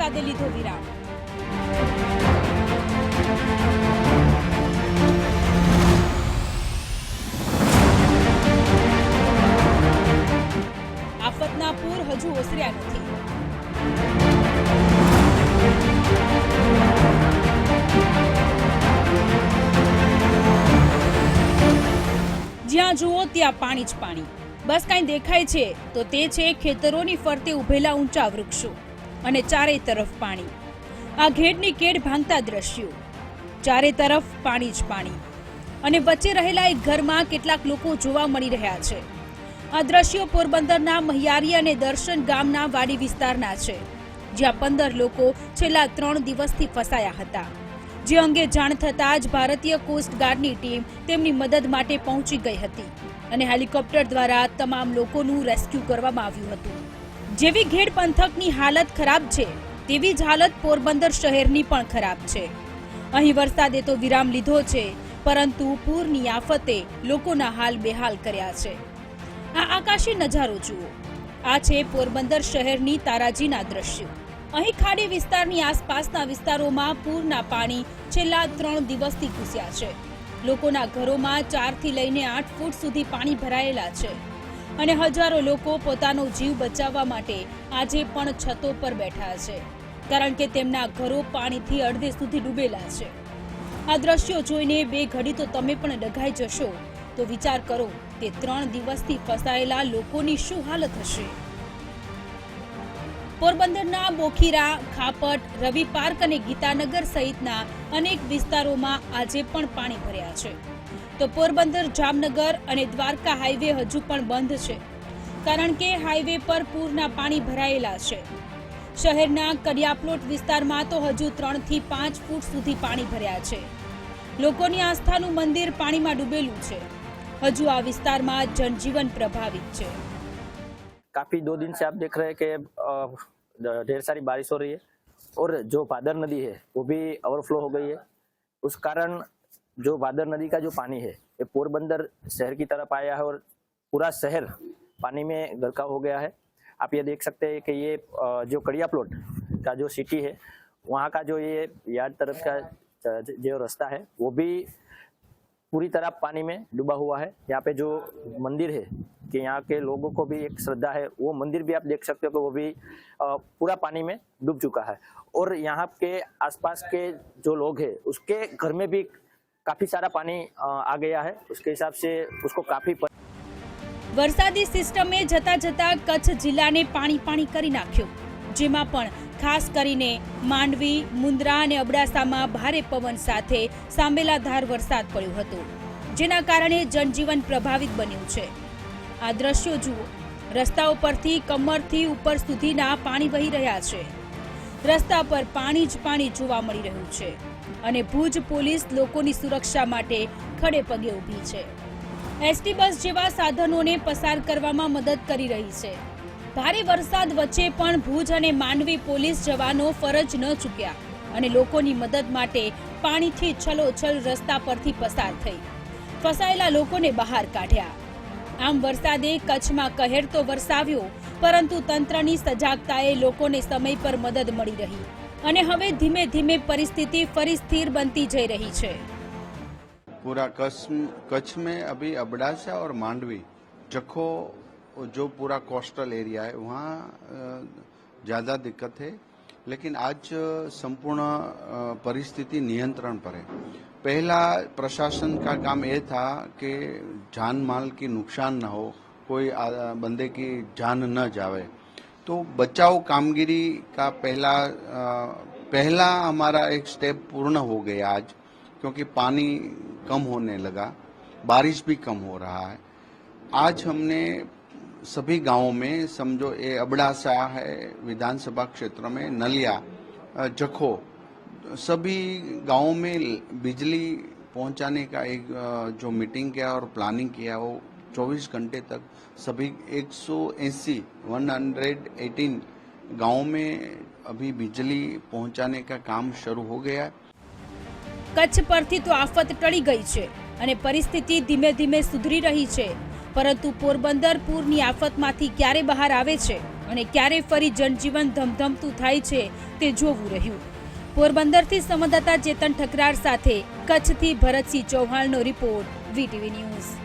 વરસાદે લીધો વિરામ. આફતના પૂર હજુ ઓસર્યા નથી. જ્યાં જુઓ ત્યાં પાણી જ પાણી. બસ કાંઈ દેખાય છે, તો તે છે ખેતરોની ફરતે ઉભેલા ઊંચા વૃક્ષો. અને ચારે તરફ પાણી. આ ઘેડની કેડ ભાંગતા દ્રશ્યો. ચારે તરફ પાણી જ પાણી. અને વચ્ચે રહેલા એક ઘરમાં કેટલાક લોકો જોવા મળી રહ્યા છે. આ દ્રશ્યો પોરબંદરના મહિયારી અને દર્શન ગામના વાડી વિસ્તારના છે, જ્યાં પંદર લોકો છેલ્લા ત્રણ દિવસથી ફસાયા હતા. જે અંગે જાણ થતાં જ ભારતીય કોસ્ટ ગાર્ડની ટીમ તેમની મદદ માટે પહોંચી ગઈ હતી અને હેલિકોપ્ટર દ્વારા તમામ લોકોનું રેસ્ક્યુ કરવામાં આવ્યું હતું. જેવી ઘેડ પંથકની હાલત ખરાબ છે, તેવી જ હાલત પોરબંદર શહેરની પણ ખરાબ છે. અહીં વરસાદે તો વિરામ લીધો છે, પરંતુ પૂરની આફતે લોકોના હાલ બેહાલ કર્યા છે. આ આકાશી નજારો જુઓ. આ છે પોરબંદર શહેરની તારાજીના દ્રશ્યો. અહીં ખાડી વિસ્તારની આસપાસના વિસ્તારોમાં પૂરના પાણી છેલ્લા ત્રણ દિવસથી ઘૂસ્યા છે. લોકોના ઘરોમાં ચારથી લઈને આઠ ફૂટ સુધી પાણી ભરાયેલા છે. અને હજારો લોકો પોતાનો જીવ બચાવવા માટે આજે પણ છતો પર બેઠા છે, કારણ કે તેમના ઘરો પાણીથી અડધે સુધી ડૂબેલા છે. આ દ્રશ્યો જોઈને બે ઘડી તો તમે પણ ડઘાઈ જશો. તો વિચાર કરો, તે ત્રણ દિવસથી ફસાયેલા લોકોની શું હાલત હશે? પોરબંદરના બોખીરા, ખાપટ, રવિ પાર્ક અને ગીતાનગર સહિતના અનેક વિસ્તારોમાં આજે પણ પાણી ભર્યા છે. તો પોરબંદર, જામનગર અને દ્વારકા હાઈવે હજુ પણ બંધ છે. કારણ કે હાઈવે પર પૂરના પાણી ભરાયેલા છે. શહેરના કડિયાપ્લોટ વિસ્તારમાં તો હજુ ત્રણથી પાંચ ફૂટ સુધી પાણી ભર્યા છે. લોકોની આસ્થાનું મંદિર પાણીમાં ડૂબેલું છે. હજુ આ વિસ્તારમાં જનજીવન પ્રભાવિત છે. काफ़ी दो दिन से आप देख रहे हैं कि ढेर सारी बारिश हो रही है और जो भादर नदी है, वो भी ओवरफ्लो हो गई है। उस कारण जो भादर नदी का जो पानी है, ये पोरबंदर शहर की तरफ़ आया है और पूरा शहर पानी में गरका हो गया है। आप ये देख सकते हैं कि ये जो कड़िया प्लॉट का जो सिटी है, वहाँ का जो ये यार्ड तरफ़ का जो रास्ता है, वो भी पूरी तरह पानी में डूबा हुआ है यहाँ पे जो मंदिर है कि यहाँ के लोगों को भी एक श्रद्धा है वो मंदिर भी आप देख सकते हो कि वो भी अ, पूरा पानी में डूब चुका है और यहाँ के आसपास के जो लोग हैं उसके घर में भी काफी सारा पानी अ, आ गया है उसके हिसाब से उसको काफी વરસાદી સિસ્ટમે જતા જતા કચ્છ જિલ્લાને પાણી પાણી કરી નાખ્યો જેમાં પણ ખાસ કરીને માંડવી, મુન્દ્રા અને અબડાસામાં ભારે પવન સાથે સાંબેલાધાર વરસાદ પડ્યો હતો, જેના કારણે જનજીવન પ્રભાવિત બન્યું છે. આ દ્રશ્યો જુઓ, રસ્તાઓ પરથી કમરથી ઉપર સુધીના પાણી વહી રહ્યા છે. રસ્તા પર પાણી જ પાણી જોવા મળી રહ્યું છે અને ભુજ પોલીસ લોકોની સુરક્ષા માટે ખડે પગે ઊભી છે. એસટી બસ જેવા સાધનોને પસાર કરવામાં મદદ કરી રહી છે. ભારે વરસાદ વચ્ચે પણ ભુજ અને માંડવી પોલીસ જવાનો ફરજ ન ચૂક્યા અને લોકોની મદદ માટે પાણીથી છલોછલ રસ્તા પરથી પસાર થઈ. ફસાયેલા લોકોને બહાર કાઢ્યા. આમ વરસાદે કચ્છમાં કહેર તો વરસાવ્યો, પરંતુ તંત્રની સજાગતાએ લોકોને સમય પર મદદ મળી રહી અને હવે ધીમે ધીમે પરિસ્થિતિ ફરી સ્થિર બનતી જઈ રહી છે. પૂરા કચ્છ મેં અભી અબડાસા ઓર માંડવી જખો जो पूरा कोस्टल एरिया है, वहाँ ज़्यादा दिक्कत है। लेकिन आज संपूर्ण परिस्थिति नियंत्रण पर है। पहला प्रशासन का काम ये था कि जान माल की नुकसान न हो, कोई बंदे की जान न जावे। तो बचाव कामगिरी का पहला पहला हमारा एक स्टेप पूर्ण हो गया आज, क्योंकि पानी कम होने लगा, बारिश भी कम हो रहा है। आज हमने सभी गांवों में समझो ये अबड़ासा है विधानसभा क्षेत्र में नलिया अ, जखो सभी गांवों में बिजली पहुंचाने का एक अ, जो मीटिंग किया और प्लानिंग किया वो 24 घंटे तक सभी 180 118 गांवों में अभी बिजली पहुंचाने का काम शुरू हो गया है કચ્છ પરથી તો આફત ટળી ગઈ છે અને પરિસ્થિતિ ધીમે ધીમે સુધરી રહી છે પરંતુ પોરબંદર પૂરની આફતમાંથી ક્યારે બહાર આવે છે અને ક્યારે ફરી જનજીવન ધમધમતું થાય છે તે જોવું રહ્યું. પોરબંદરથી સંવાદદાતા ચેતન ઠકરાર સાથે કચ્છથી ભરતસિંહ ચૌહાણનો રિપોર્ટ, વીટીવી ન્યૂઝ.